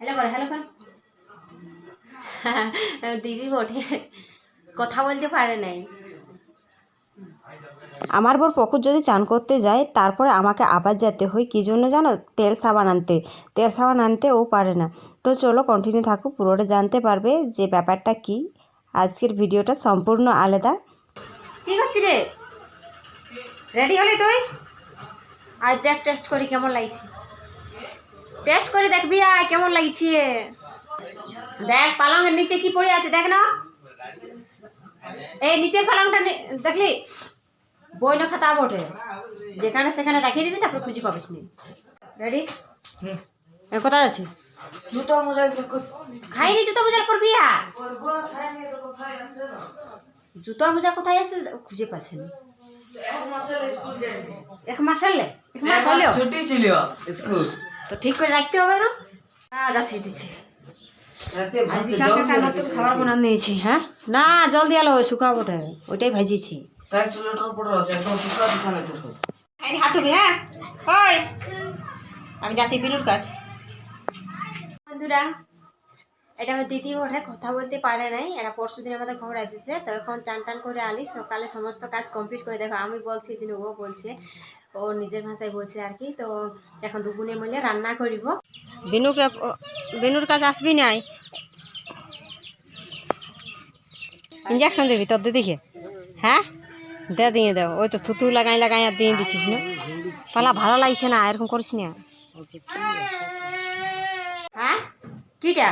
Hello করো hello করো। দিদি ওঠে কথা বলতে পারে নাই। আমার বর পুকুর যদি চান করতে যায় তারপরে আমাকে আবার যেতে হয় কী জন্য জানো? তেল সাবান আনতে। তেল সাবান আনতে ও পারে না। তো চলো কন্টিনিউ থাকো পুরোটা জানতে পারবে যে ব্যাপারটা কি। আজকের ভিডিওটা সম্পূর্ণ আলাদা। কি করছিস রে? রেডি হলি তুই? আজ দেখ টেস্ট করি কেমন লাগছে। টেস্ট করে দেখবি আয় কেমন লাগছে? দেখ পালংয়ের নিচে কি পড়ে আছে দেখ না। এই নিচের পালংটা দেখলি? বই না খাতা বটে। যেখানে সেখানে রাখিয়ে দিবি তারপর খুঁজে পাবিস নি। রেডি হ্যাঁ কোথায় আছে জুতো মোজা খাইনি জুতো মোজার করবি আর? জুতো মোজা কোথায় আছে খুঁজে পাচ্ছে না। এক মাস হলে এক মাস হলেও। ছুটি ছিল স্কুল। তো ঠিক করে রাখতে হবে না? হ্যাঁ দিচ্ছি। বিশাল একটা নতুন খাবার বানান দিয়েছি হ্যাঁ? না জল দিয়ে আলো ওইটাই ভাজিয়েছি। হ্যাঁ? ওই। আমি যাচ্ছি বন্ধুরা এটা আমার দিদি ওঠে কথা বলতে পারে নাই এরা পরশু দিন আমাদের ঘর আসছে তো এখন চান টান করে আলি সকালে সমস্ত কাজ কমপ্লিট করে দেখো আমি বলছি যে ও বলছে ও নিজের ভাষায় বলছে আর কি তো এখন দুগুনে মিলে রান্না করিব। বিনুকে বিনুর কাজ আসবি নাই? ইঞ্জেকশন দিবি তোর দিদিকে? হ্যাঁ? দে দিয়ে দাও ওই তো থুতু লাগাই লাগাই আর দিয়ে দিচ্ছিস না? পালা ভালো লাগছে না এরকম করিস না। হ্যাঁ? কিটা?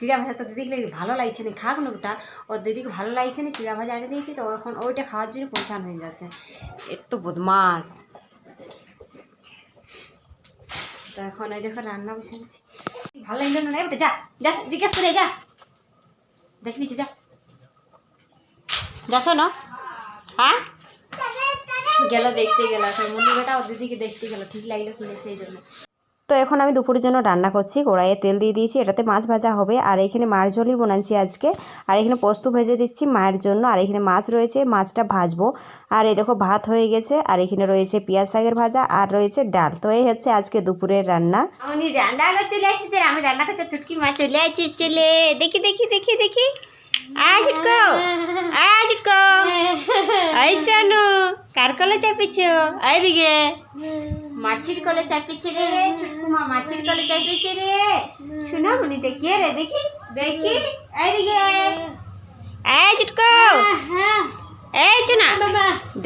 চিড়া ভাজা তো দিদিকে ভালো লাগছে না, খাক না ওটা। ওর দিদিকে ভালো লাগছে না, চিড়া ভাজা আনে দিয়েছি, তো এখন ওইটা খাওয়ার জন্য পৌঁছানো হয়ে যাচ্ছে এত বদমাস। তো এখন ওই দেখো রান্না বসেছি ভালো লাগল না? ওটা যা যা, জিজ্ঞেস করে যা। দেখবি যা। যাছো না হ্যাঁ? গেল দেখতে গেল, এখন মনে বেটা ওর দিদিকে দেখতে গেল, ঠিক লাগল কিনে সেই জন্য। তো এখন আমি দুপুরের জন্য রান্না করছি, কড়াইয়ে তেল দিয়ে দিয়েছি, এটাতে মাছ ভাজা হবে, আর এখানে মার ঝোলই বানাচ্ছি আজকে। আর এখানে পোস্ত ভেজে দিচ্ছি মায়ের জন্য, আর এখানে মাছ রয়েছে, মাছটা ভাজবো। আর এই দেখো ভাত হয়ে গেছে, আর এখানে রয়েছে পেঁয়াজ শাকের ভাজা, আর রয়েছে ডাল। তো এই হচ্ছে আজকে দুপুরের রান্না। আমি রান্না চলে আমি রান্না চুটকি চলে আসছি চলে। দেখি দেখি দেখি দেখি। আয় আয় কার কলে চাপিছ? এইদিকে মাছির কলে চাপিছে রে ছুটকু মা মাছির কলে চাপিছে রে। শুনো মনিতে কে রে দেখি দেখি এইদিকে। আয় ছুটকো। এই চুনা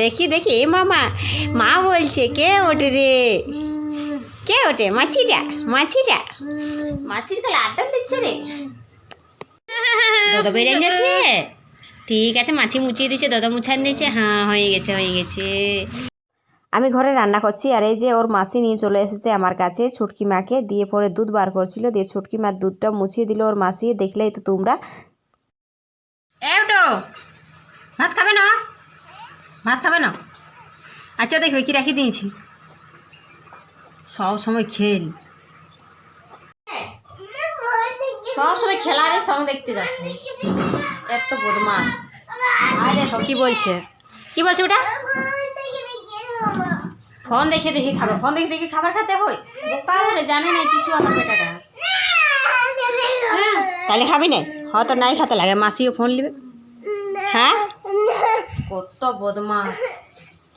দেখি দেখি এ মামা মা বলছে কে ওঠে রে? কে ওঠে? মাছিটা মাছিটা মাছির কলে আদম দিচ্ছে রে। দাদা বেরিয়ে গেছে? ঠিক আছে মাছি মুছিয়ে দিয়েছে দাদা মুছান দিয়েছে হ্যাঁ হয়ে গেছে হয়ে গেছে। আমি ঘরে রান্না করছি আর এই যে ওর মাসি নিয়ে চলে এসেছে আমার কাছে, ছুটকি মাকে দিয়ে পরে দুধ বার করছিল। দিয়ে ছুটকি মার দুধটা মুছিয়ে দিল ওর মাসি, দেখলেই তো তোমরা। ভাত খাবে না? ভাত খাবে না? আচ্ছা দেখবে কি রাখি দিয়েছি। সব সময় খেল। সব সময় খেলারে সং দেখতে যাচ্ছে। এত বদমাস আর দেখো, কি বলছে? কি বলছে ওটা? ফোন দেখে দেখে খাবে ফোন দেখে দেখে খাবার খেতে হয়? বোকা বলে জানে না কিছু আমার বেটাটা তাহলে খাবি না? হয়তো নাই খেতে লাগে মাসিও ফোন নিবে। হ্যাঁ? কত বদমাস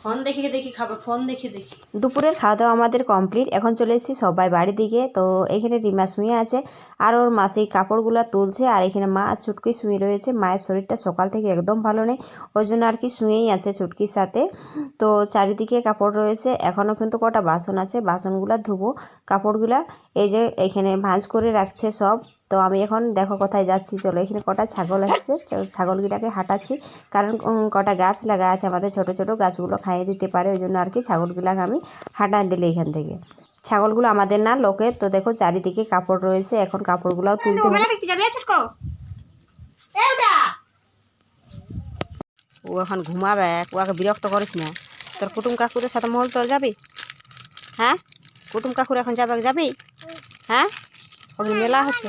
ফোন দেখে দেখি খাবে? ফোন দেখে দেখি। দুপুরের খাওয়া দাওয়া আমাদের কমপ্লিট। এখন চলে এসেছি সবাই বাড়ির দিকে। তো এখানে রিমা শুয়ে আছে। আর ওর মাসি কাপড়গুলো তুলছে। আর এখানে মা ছুটকি শুয়ে রয়েছে। মায়ের শরীরটা সকাল থেকে একদম ভালো নেই। ওই জন্য আর কি শুয়েই আছে ছুটকির সাথে। তো চারিদিকে কাপড় রয়েছে। এখনও কিন্তু কটা বাসন আছে। বাসনগুলো ধুবো। কাপড়গুলা এই যে এখানে ভাঁজ করে রাখছে সব। তো আমি এখন দেখো কোথায় যাচ্ছি। চলো এখানে কটা ছাগল আসছে। ছাগলগুলাকে হাঁটাচ্ছি। কারণ কটা গাছ লাগা আছে আমাদের ছোট ছোট গাছগুলো খাইয়ে দিতে পারে। ওই জন্য আর কি ছাগলগুলাকে আমি হাঁটান দিলে এখান থেকে। ছাগলগুলো আমাদের না লোকের। তো দেখো চারিদিকে কাপড় রয়েছে। এখন কাপড়গুলোও তুলতে হবে। ও এখন ঘুমাবে। ওকে বিরক্ত করিস না। তোর কুটুম কাকুরের সাথে মহল তোর যাবি? হ্যাঁ? কুটুম কাকুর এখন যাবে যাবি? হ্যাঁ? ওখানে মেলা হচ্ছে।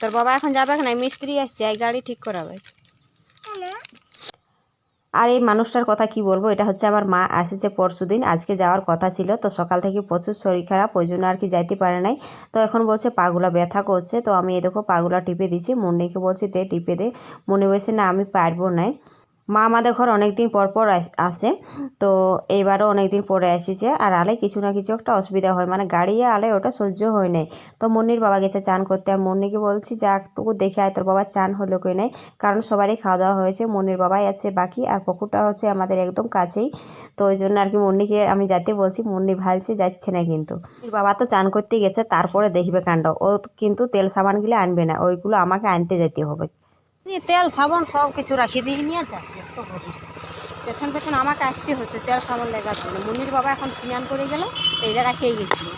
তোর বাবা এখন যাবে না? মিস্ত্রি আসছে, এই গাড়ি ঠিক করাবে। আর এই মানুষটার কথা কি বলব? এটা হচ্ছে আমার মা, আসেছে পরশু দিন, আজকে যাওয়ার কথা ছিল, তো সকাল থেকে প্রচুর শরীর খারাপ, ওই জন্য আর কি যাইতে পারে নাই। তো এখন বলছে পাগুলা ব্যথা করছে, তো আমি এ দেখো পাগুলা টিপে দিচ্ছি, মুন্নিকে বলছি দে টিপে দে। মনে বলছে, না, আমি পারব না মা আমাদের ঘর অনেক দিন পর পর আস- তো এইবারও অনেক দিন পরে আসিছে আর আলে কিছু না কিছু একটা অসুবিধা হয়। মানে গাড়ি আলে ওটা সহ্য হয় নাই। তো মুন্নির বাবা গেছে চান করতে। আর মুন্নিকে বলছি, যা একটুকু দেখে আয়। তোর বাবা চান হলো কই নাই? কারণ সবারই খাওয়া দাওয়া হয়েছে। মুন্নির বাবাই আছে বাকি। আর পুকুরটা হচ্ছে আমাদের একদম কাছেই। তো ওই জন্য আর কি মুন্নিকে আমি যেতে বলছি, মুন্নি ভালছে, যাচ্ছে না কিন্তু। বাবা তো চান করতে গেছে। তারপরে দেখবে কাণ্ড। ও কিন্তু তেল সাবানগুলো আনবে না। ওইগুলো আমাকে আনতে যেতে হবে। তেল, সাবান সব কিছু রাখিয়ে দিয়ে নিয়ে যাচ্ছে তো পেছন পেছন আমাকে আসতে হচ্ছে তেল, সাবান লেগার জন্য। মুনির বাবা এখন স্নান করে গেল এইটা রাখিয়ে গেছিল।